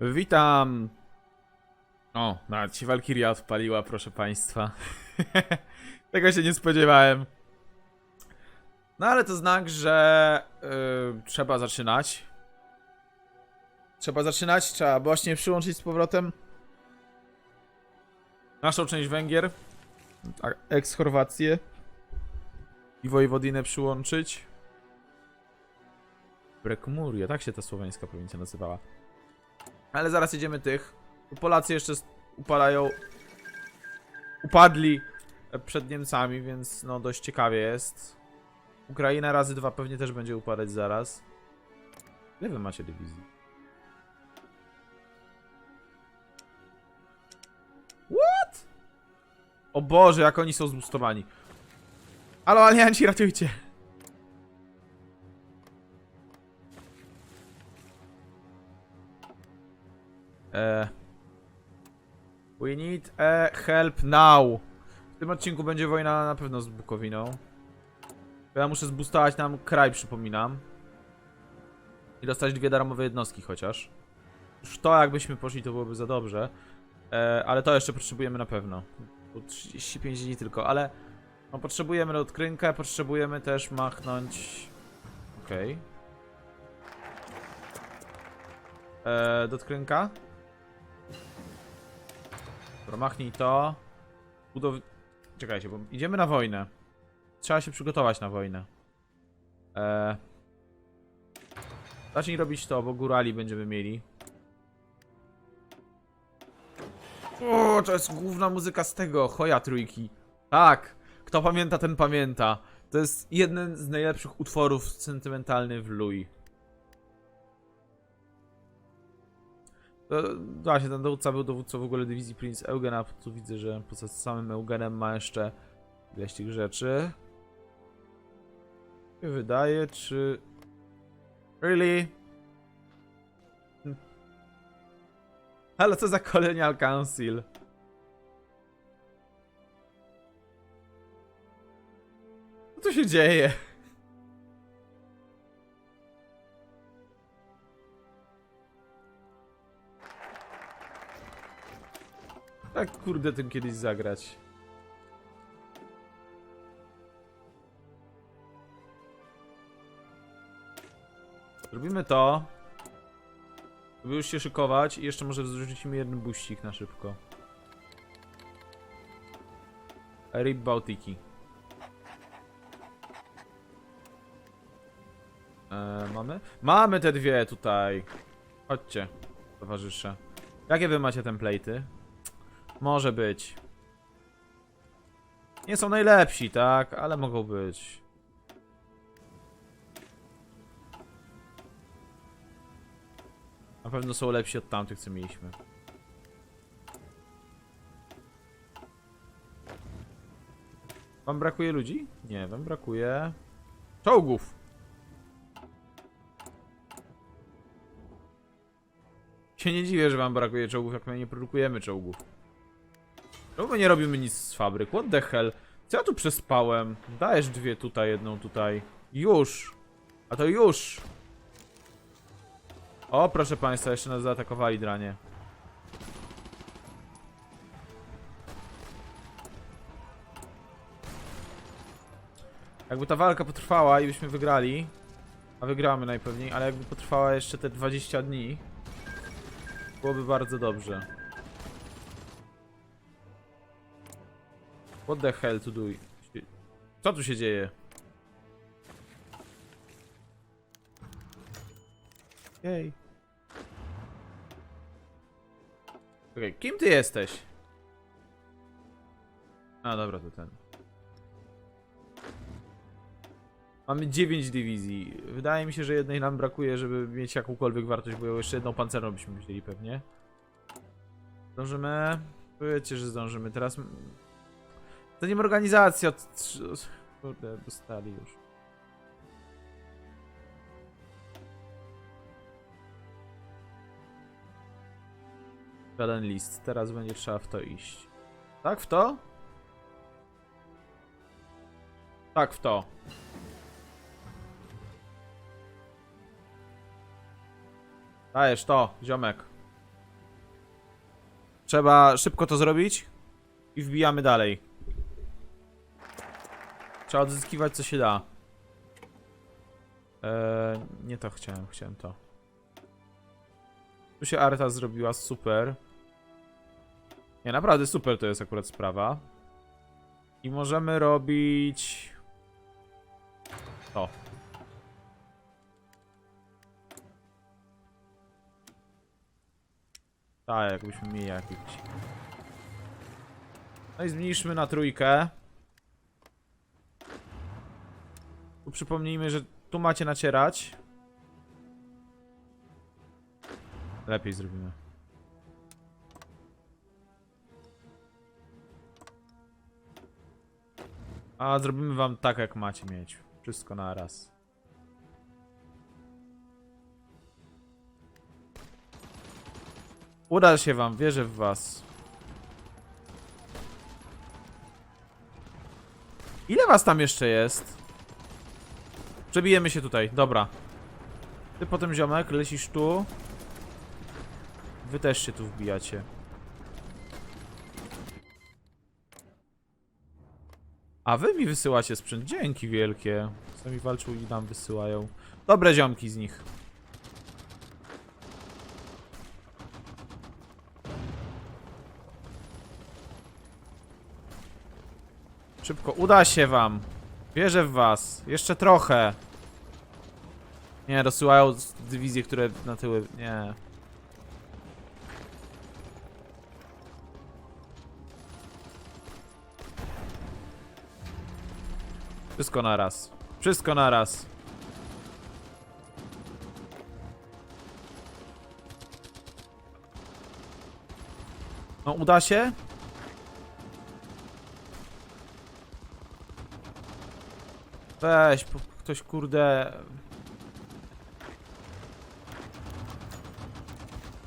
Witam! O, nawet się Walkiria odpaliła, proszę państwa. Tego się nie spodziewałem. No ale to znak, że yy, trzeba zaczynać. Trzeba zaczynać, trzeba właśnie przyłączyć z powrotem naszą część Węgier, ex-Chorwację i Wojwodinę przyłączyć. Brekmuria, tak się ta słoweńska prowincja nazywała. Ale zaraz jedziemy tych. Polacy jeszcze upalają. Upadli przed Niemcami, więc no dość ciekawie jest. Ukraina razy dwa pewnie też będzie upadać zaraz. Ile wy macie dywizji? What? O Boże, jak oni są zbustowani. Halo, alianci, ratujcie. E, we need a help now. W tym odcinku będzie wojna na pewno z Bukowiną. Ja muszę zbustować nam kraj, przypominam. I dostać dwie darmowe jednostki chociaż. Już to jakbyśmy poszli to byłoby za dobrze. E, ale to jeszcze potrzebujemy na pewno. Bo 35 dni tylko, ale no, potrzebujemy odkrynkę, potrzebujemy też machnąć... Okej. Okay. Dotkrynka? Dobra, machnij to. Budow... Czekajcie, bo idziemy na wojnę. Trzeba się przygotować na wojnę. Eee... Zacznij robić to, bo górali będziemy mieli. O, to jest główna muzyka z tego, Hoja Trójki. Tak, kto pamięta, ten pamięta. To jest jeden z najlepszych utworów sentymentalnych w Louis. To, właśnie, ten dowódca był dowódcą w ogóle dywizji Prince Eugen, a tu widzę, że poza samym Eugenem ma jeszcze ileś tych rzeczy. Się wydaje, czy... Really? Hmm. Ale co za Colonial Council? Co tu się dzieje? Tak kurde tym kiedyś zagrać. Zrobimy to. Żeby już się szykować i jeszcze może zrzucimy jeden buścik na szybko. Rip Bałtyki. E, mamy? Mamy te dwie tutaj. Chodźcie, towarzysze. Jakie wy macie template'y? Może być. Nie są najlepsi, tak? Ale mogą być. Na pewno są lepsi od tamtych, co mieliśmy. Wam brakuje ludzi? Nie, wam brakuje... Czołgów! Się nie dziwię, że wam brakuje czołgów, jak my nie produkujemy czołgów. Czemu nie robimy nic z fabryk? What the hell? Co ja tu przespałem? Dajesz dwie tutaj, jedną tutaj. Już! A to już! O, proszę państwa, jeszcze nas zaatakowali dranie. Jakby ta walka potrwała i byśmy wygrali, a wygramy najpewniej, ale jakby potrwała jeszcze te 20 dni, byłoby bardzo dobrze. What the hell to do? Co tu się dzieje? Jej. Okej, kim ty jesteś? A, dobra, to ten. Mamy 9 dywizji. Wydaje mi się, że jednej nam brakuje, żeby mieć jakąkolwiek wartość, bo jeszcze jedną pancerną byśmy wzięli pewnie. Zdążymy? Powiedzcie, że zdążymy. Teraz... Ma organizacji od... Kurde, dostali już. Żaden list. Teraz będzie trzeba w to iść. Tak, w to? Tak, w to. Dajesz to, ziomek. Trzeba szybko to zrobić i wbijamy dalej. Trzeba odzyskiwać co się da. Eee, nie to chciałem, chciałem to. Tu się Arta zrobiła super. Nie, naprawdę super to jest akurat sprawa. I możemy robić... To. Tak, jakbyśmy mieli jakiś. No i zmniejszmy na trójkę. Tu przypomnijmy, że tu macie nacierać. Lepiej zrobimy. A zrobimy wam tak, jak macie mieć. Wszystko na raz. Uda się wam, wierzę w was. Ile was tam jeszcze jest? Przebijemy się tutaj, dobra. Ty potem ziomek, lecisz tu. Wy też się tu wbijacie. A wy mi wysyłacie sprzęt, dzięki wielkie. Sami walczą i nam wysyłają. Dobre ziomki z nich. Szybko, uda się wam. Wierzę w was. Jeszcze trochę. Nie, dosyłają z- dywizje, które na tyły... Nie. Wszystko na raz. Wszystko na raz. No, uda się? Weź, ktoś kurde...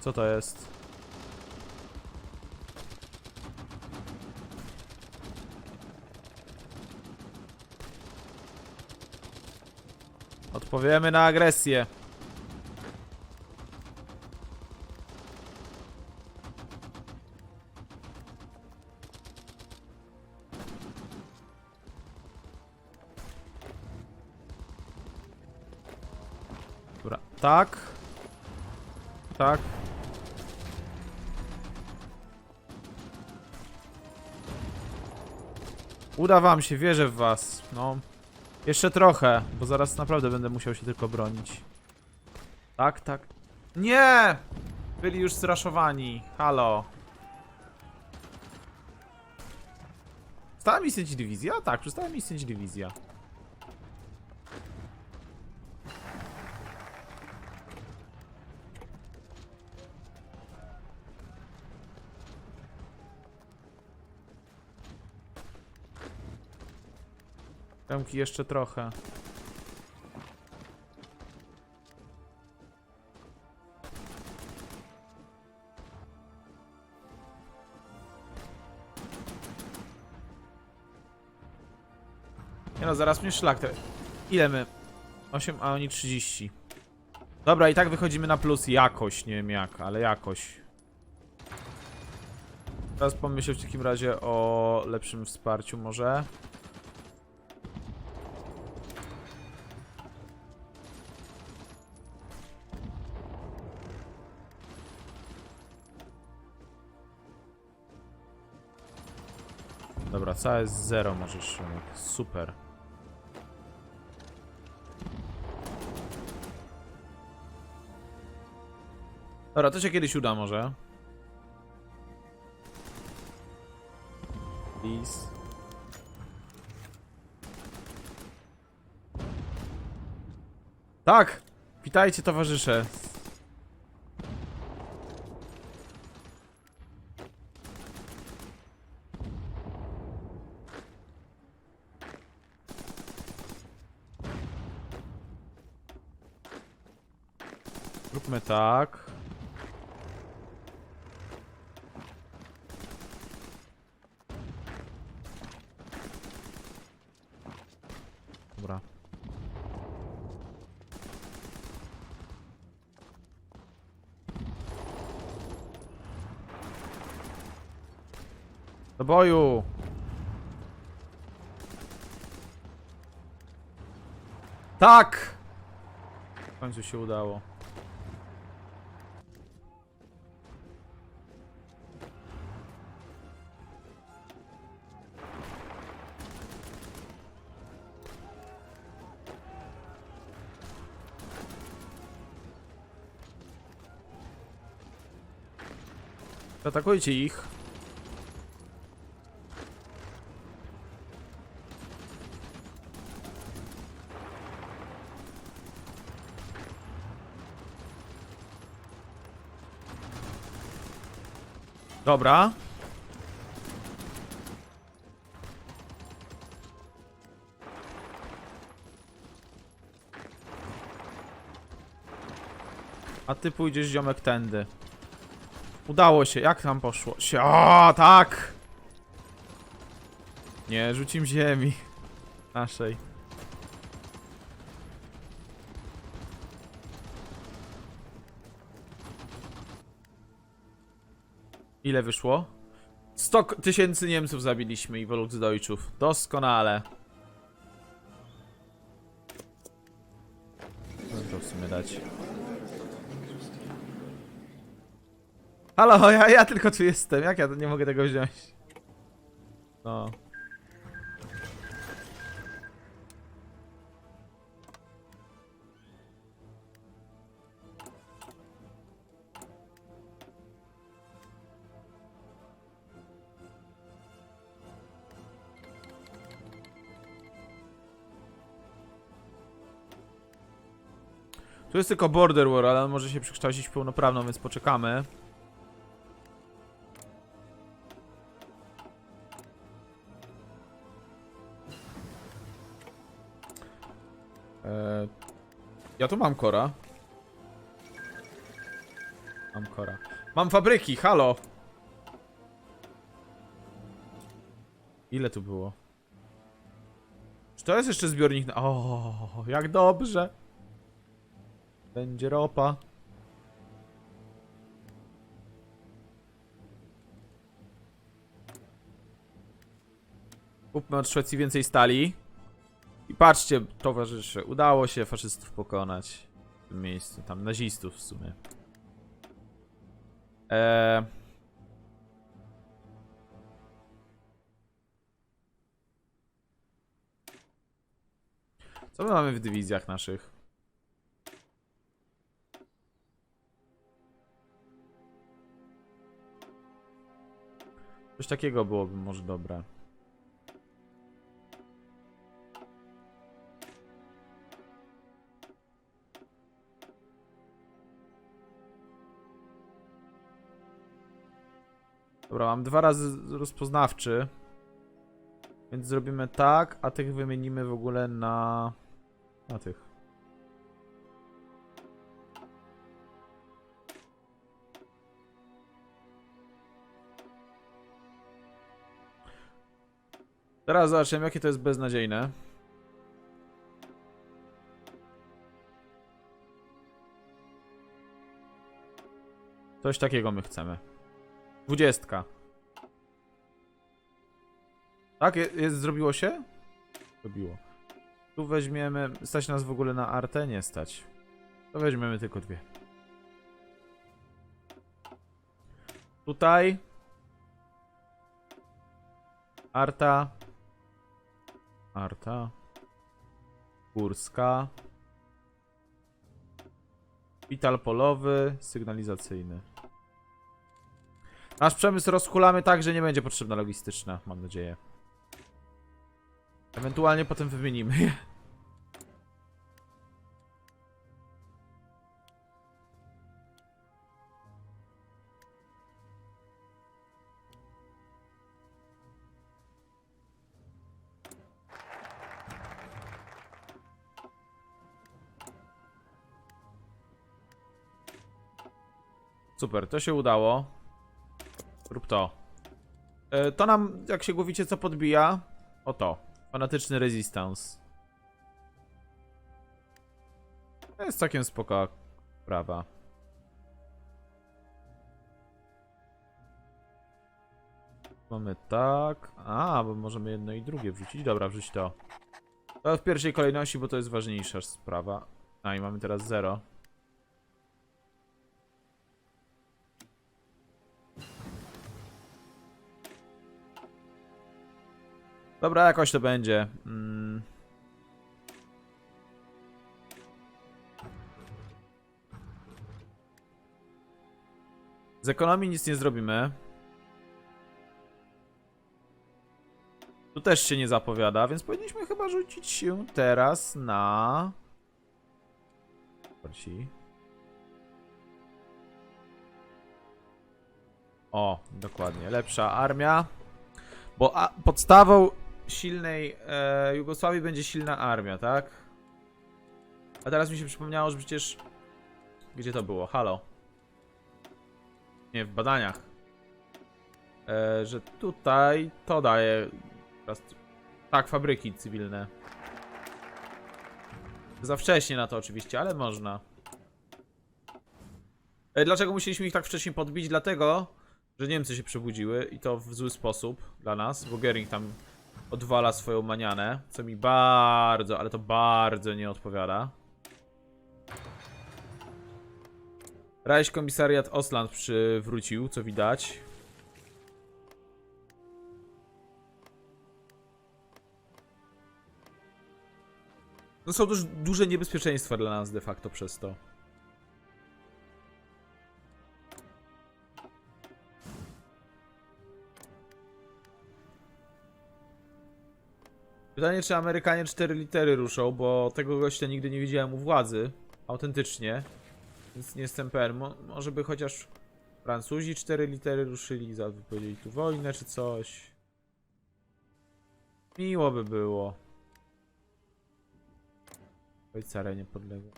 Co to jest? Odpowiemy na agresję. Dobra, tak. Uda wam się, wierzę w was. No. Jeszcze trochę, bo zaraz naprawdę będę musiał się tylko bronić. Tak, tak. Nie! Byli już zraszowani. Halo. Przestała mi istnieć dywizja? Tak, przestała mi istnieć dywizja. Tamki jeszcze trochę. Nie no, zaraz mnie szlak. Ile my? 8, a oni 30. Dobra, i tak wychodzimy na plus jakoś, nie wiem jak, ale jakoś. Teraz pomyślę w takim razie o lepszym wsparciu może. Całe jest zero możesz, Szymek. Super. Dobra, to się kiedyś uda może. Please. Tak! Witajcie towarzysze. Tak. Dobra. Do boju! Tak! W końcu się udało. Atakujcie ich. Dobra. A ty pójdziesz ziomek tędy. Udało się, jak tam poszło? Się, o, tak! Nie, rzucim ziemi. Naszej. Ile wyszło? 100 k- tysięcy Niemców zabiliśmy i Volksdeutschów. Doskonale. Halo, ja, ja tylko tu jestem. Jak ja nie mogę tego wziąć? No. Tu jest tylko Border War, ale on może się przekształcić w pełnoprawną, więc poczekamy. Ja tu mam kora. Mam kora. Mam fabryki, halo! Ile tu było? Czy to jest jeszcze zbiornik na... O, jak dobrze! Będzie ropa. Kupmy od Szwecji więcej stali. Patrzcie, towarzysze, udało się faszystów pokonać w tym miejscu, tam nazistów w sumie. Eee... Co my mamy w dywizjach naszych? Coś takiego byłoby może dobre. Dobra, mam dwa razy rozpoznawczy. Więc zrobimy tak, a tych wymienimy w ogóle na... na tych. Teraz zobaczymy, jakie to jest beznadziejne. Coś takiego my chcemy. Dwudziestka. Tak? Je- Jest, zrobiło się? Zrobiło. Tu weźmiemy... Stać nas w ogóle na artę? Nie stać. To weźmiemy tylko dwie. Tutaj. Arta. Arta. Górska. Szpital polowy, sygnalizacyjny. Nasz przemysł rozkulamy tak, że nie będzie potrzebna logistyczna, mam nadzieję. Ewentualnie potem wymienimy je. Super, to się udało. Rób to. E, to nam, jak się głowicie, co podbija? O to. Fanatyczny resistance. To jest całkiem spoko sprawa. Mamy tak. A, bo możemy jedno i drugie wrzucić. Dobra, wrzuć to. To w pierwszej kolejności, bo to jest ważniejsza sprawa. A i mamy teraz zero. Dobra, jakoś to będzie. Mm. Z ekonomii nic nie zrobimy. Tu też się nie zapowiada, więc powinniśmy chyba rzucić się teraz na... Ci. O, dokładnie. Lepsza armia. Bo podstawą silnej e, Jugosławii będzie silna armia, tak? A teraz mi się przypomniało, że przecież... Gdzie to było? Halo. Nie, w badaniach. E, że tutaj to daje... teraz- Tak, fabryki cywilne. Za wcześnie na to oczywiście, ale można. E, Dlaczego musieliśmy ich tak wcześnie podbić? Dlatego, że Niemcy się przebudziły i to w zły sposób dla nas, bo Gering tam odwala swoją manianę, co mi bardzo, ale to bardzo nie odpowiada. Reich komisariat Osland przywrócił, co widać. No są też duże niebezpieczeństwa dla nas de facto przez to. Pytanie, czy Amerykanie 4 litery ruszą, bo tego gościa nigdy nie widziałem u władzy. Autentycznie. Więc nie jestem pewien. Mo może by chociaż Francuzi 4 litery ruszyli, za wypowiedzieli tu wojnę czy coś. Miło by było. Szwajcaria niepodległa.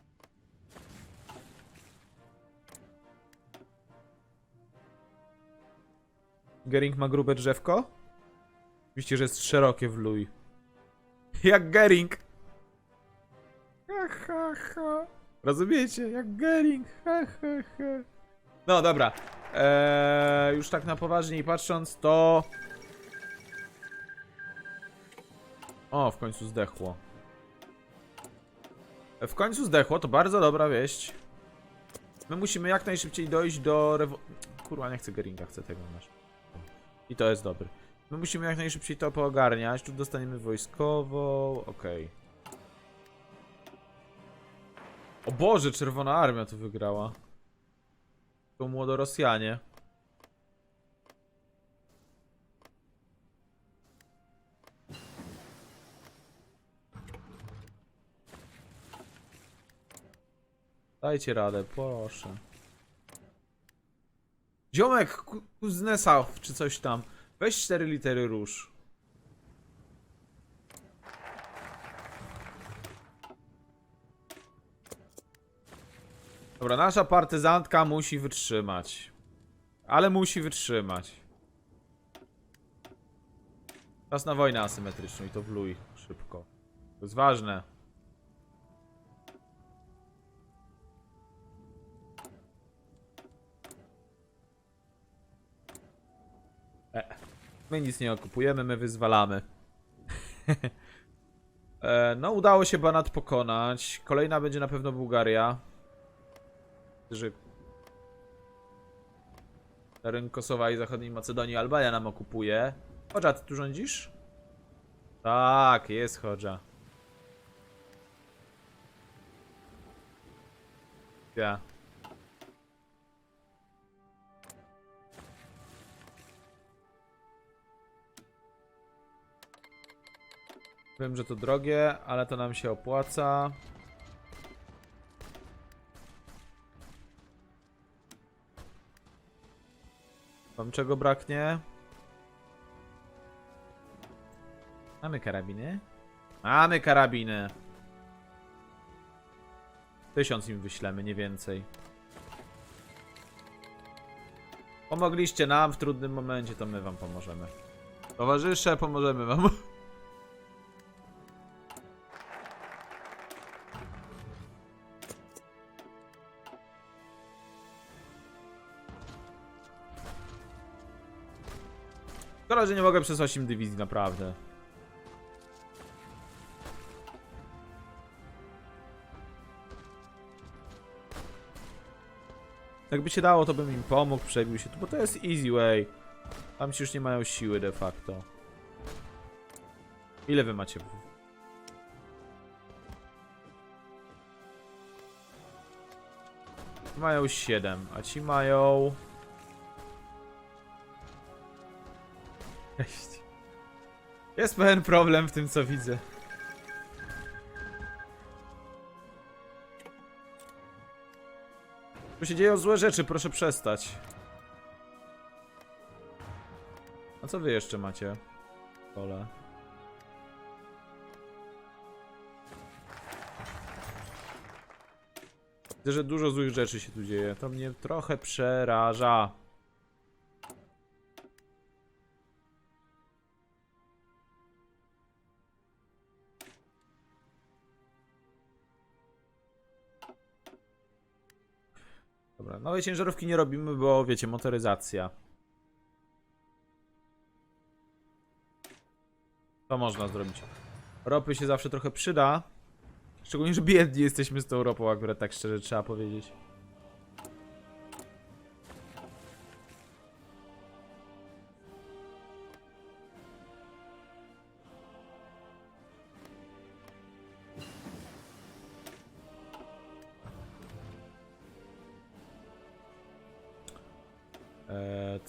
Gering ma grube drzewko? Oczywiście, że jest szerokie w luj. Jak Gering! Ha, ha, ha. Rozumiecie? Jak Gering! Ha, ha, ha. No dobra. Eee, już tak na poważniej patrząc, to... O, w końcu zdechło. W końcu zdechło, to bardzo dobra wieść. My musimy jak najszybciej dojść do rewo... Kurwa, nie chcę Geringa, chcę tego nasz. I to jest dobry. My musimy jak najszybciej to poogarniać. Tu dostaniemy wojskową, okej. O Boże, Czerwona Armia tu wygrała. To młodorosjanie. Dajcie radę, proszę. Ziomek, ku- kuznesa, czy coś tam. Weź 4 litery róż. Dobra, nasza partyzantka musi wytrzymać. Ale musi wytrzymać. Czas na wojnę asymetryczną i to wluj szybko. To jest ważne. My nic nie okupujemy, my wyzwalamy. e, no, udało się Banat pokonać. Kolejna będzie na pewno Bułgaria. Że... Teren Kosowa i Zachodniej Macedonii Albania nam okupuje. Chodża, ty tu rządzisz? Tak, jest Chodża. Ja. Wiem, że to drogie, ale to nam się opłaca. Wam czego braknie? Mamy karabiny? Mamy karabiny! Tysiąc im wyślemy, nie więcej. Pomogliście nam w trudnym momencie, to my wam pomożemy. Towarzysze, pomożemy wam. Szkoda, że nie mogę przesłać im dywizji, naprawdę. Jakby się dało, to bym im pomógł, przebił się tu, bo to jest easy way. Tam ci już nie mają siły de facto. Ile wy macie? Mają 7, a ci mają... 6. Jest pewien problem w tym, co widzę. Tu się dzieją złe rzeczy, proszę przestać. A co wy jeszcze macie? Pole. Widzę, że dużo złych rzeczy się tu dzieje. To mnie trochę przeraża. Nowej ciężarówki nie robimy, bo wiecie, motoryzacja. To można zrobić. Ropy się zawsze trochę przyda. Szczególnie, że biedni jesteśmy z tą ropą, akurat tak szczerze trzeba powiedzieć.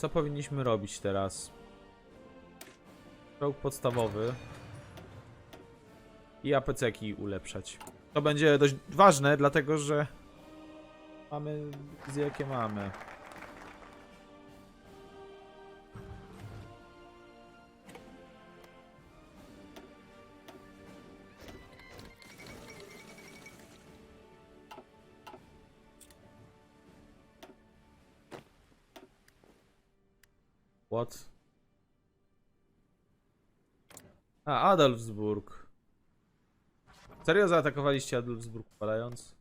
Co powinniśmy robić teraz? Czołg podstawowy. I APC-ki ulepszać. To będzie dość ważne, dlatego że mamy wizje jakie mamy. A, Adolfsburg. Serio zaatakowaliście Adolfsburg padając?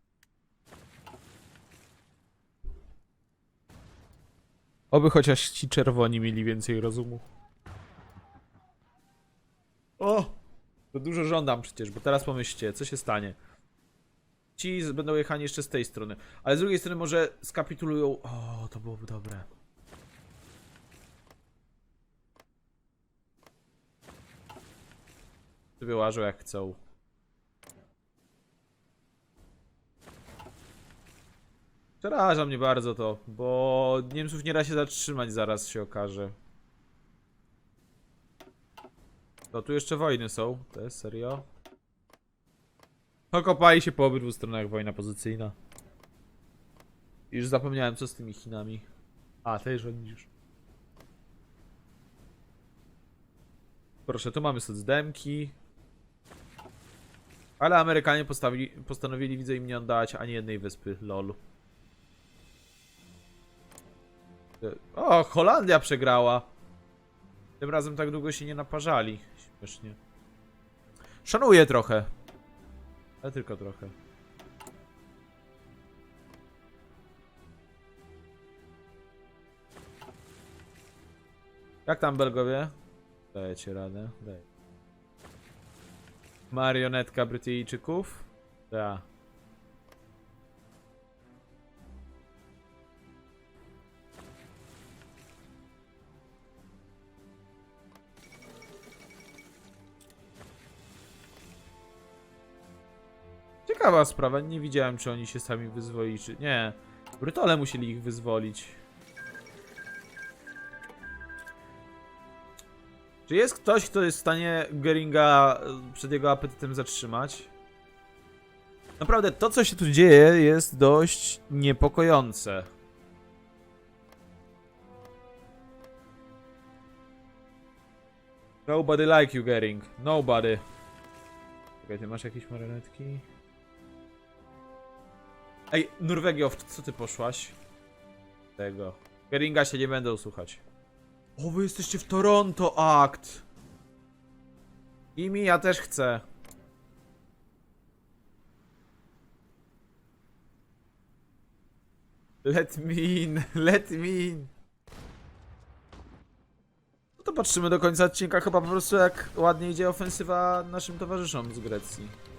Oby chociaż ci czerwoni mieli więcej rozumu. O! To dużo żądam przecież, bo teraz pomyślcie, co się stanie. Ci będą jechani jeszcze z tej strony. Ale z drugiej strony może skapitulują... O, to byłoby dobre. Sobie łażą jak chcą. Przeraża mnie bardzo to, bo Niemców nie da się zatrzymać, zaraz się okaże. To tu jeszcze wojny są, to jest serio? Okopali się po obydwu stronach wojna pozycyjna. Już zapomniałem co z tymi Chinami. A, też rządzisz. Proszę, tu mamy socdemki. Ale Amerykanie postanowili, widzę, im nie oddać ani jednej wyspy, lol. O, Holandia przegrała. Tym razem tak długo się nie naparzali. Śmiesznie. Szanuję trochę. Ale tylko trochę. Jak tam Belgowie? Dajecie radę? Daj. Marionetka Brytyjczyków? Tak. Ciekawa sprawa, nie widziałem czy oni się sami wyzwolili, czy... Nie. Brytole musieli ich wyzwolić. Czy jest ktoś, kto jest w stanie Geringa e, przed jego apetytem zatrzymać? Naprawdę, to co się tu dzieje jest dość niepokojące. Nobody like you, Gering. Nobody. Czekaj, ty masz jakieś marionetki? Ej, Norwegio, co ty poszłaś? Tego. Geringa się nie będą słuchać. O, wy jesteście w Toronto Act. I mi, ja też chcę. Let me in, let me in. No To patrzymy do końca odcinka chyba po prostu jak ładnie idzie ofensywa naszym towarzyszom z Grecji.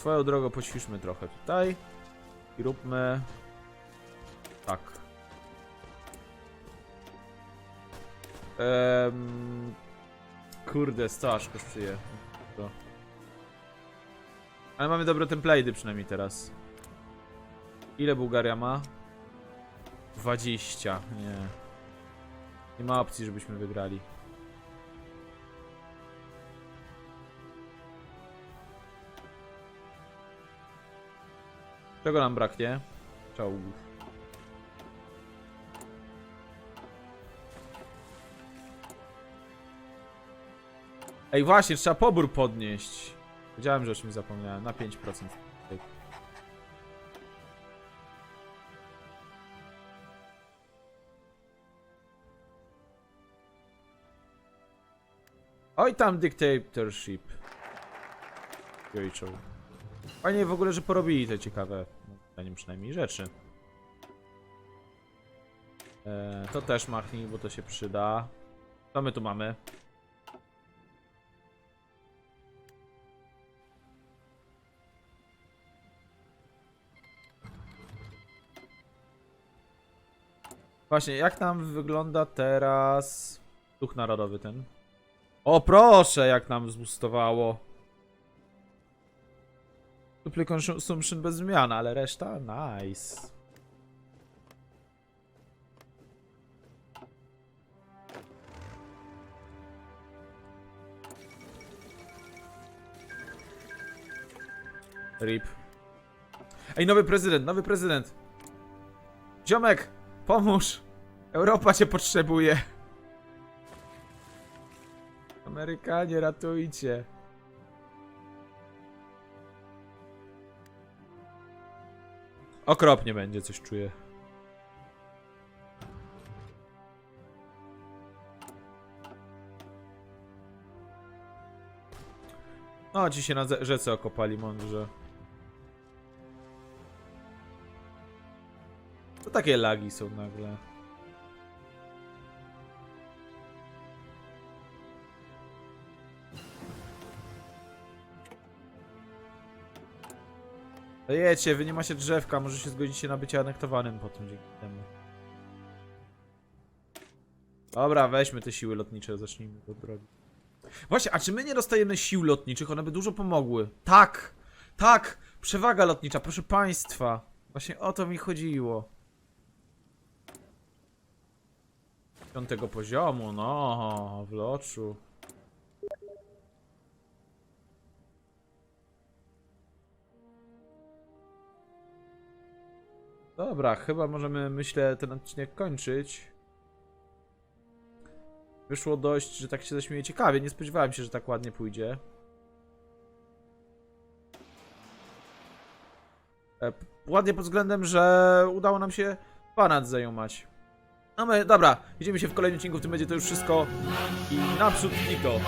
Swoją drogą poćwiczmy trochę tutaj i róbmy tak. Ehm, kurde, staż kosztuje. To. Ale mamy dobre template'y przynajmniej teraz. Ile Bułgaria ma? 20. Nie. Nie ma opcji, żebyśmy wygrali. Czego nam braknie? Czołgów. Ej, właśnie, trzeba pobór podnieść. Wiedziałem, że o czymś zapomniałem. Na 5%. Ej. Oj tam dictatorship. Jojczo. Fajnie w ogóle, że porobili te ciekawe, zdaniem przynajmniej, rzeczy. E, to też machnij, bo to się przyda. Co my tu mamy? Właśnie, jak nam wygląda teraz duch narodowy ten? O proszę, jak nam zbustowało. Supply consumption bez zmian, ale reszta nice. RIP. Ej, nowy prezydent, nowy prezydent. Ziomek, pomóż. Europa cię potrzebuje. Amerykanie, ratujcie. Okropnie będzie, coś czuję. O, ci się na ze- rzece okopali mądrze. To takie lagi są nagle. Dajecie, wy nie macie drzewka, może się zgodzicie na bycie anektowanym potem dzięki temu. Dobra, weźmy te siły lotnicze, zacznijmy od drogi. Właśnie, a czy my nie dostajemy sił lotniczych? One by dużo pomogły. Tak! Tak! Przewaga lotnicza, proszę państwa. Właśnie o to mi chodziło. Piątego poziomu, no, w loczu. Dobra, chyba możemy, myślę, ten odcinek kończyć. Wyszło dość, że tak się zaśmieje ciekawie. Nie spodziewałem się, że tak ładnie pójdzie. E, ładnie pod względem, że udało nam się Banat zajumać. No my, dobra, widzimy się w kolejnym odcinku, w tym będzie to już wszystko. I naprzód Niko.